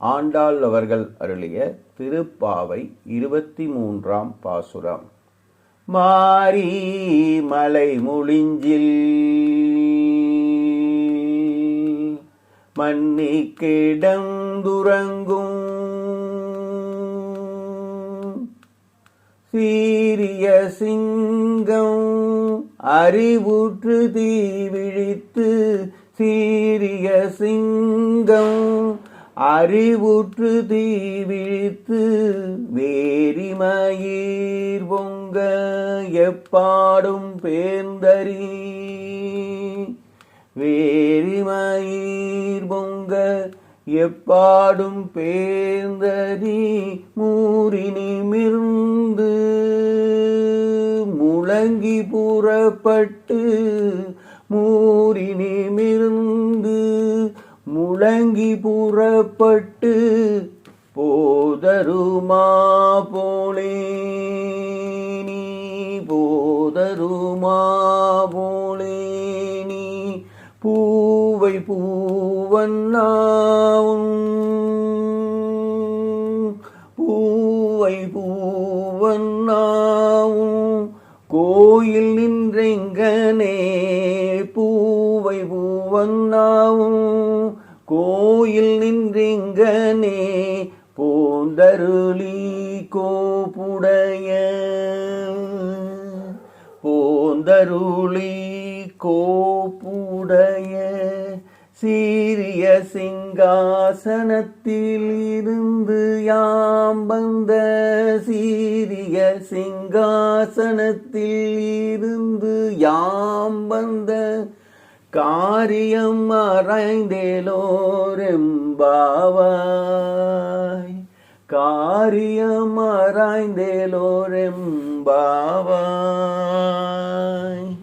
ஆண்டாள் அவர்கள் அருளிய திருப்பாவை இருபத்தி மூன்றாம் பாசுரம். மாரி மலை முழிஞ்சில் மன்னி கிடந்துறங்கும். சீரிய சிங்கம் அறிவுற்று தீ விழித்து சீரிய சிங்கம் அறிவுற்று தீவிழித்து வேரிமயிர் பொங்க எப்பாடும் பேர்ந்தறி. வேரிமயிர் பொங்க எப்பாடும் பேர்ந்தறி மூரினி நிமிர்ந்து முழங்கி புறப்பட்டு மூரினி நிமிர்ந்து முழங்கி புறப்பட்டு போதருமா போலே? நீ போதருமா போலே? நீ பூவை பூவன்னாவும் பூவை பூவன்னாவும் கோயில் நின்றெங்கனே? பூவை பூவன்னாவும் கோயில் நின்றிங்கனே போந்தருளி கோப்புடைய போந்தருளி கோப்புடைய சீரிய சிங்காசனத்தில் இருந்து யாம் வந்த சீரிய சிங்காசனத்தில் இருந்து யாம் வந்த காரியம் அறைந்தேலோரெம்பாவாய் காரியம் அறைந்தேலோரெம்பாவாய்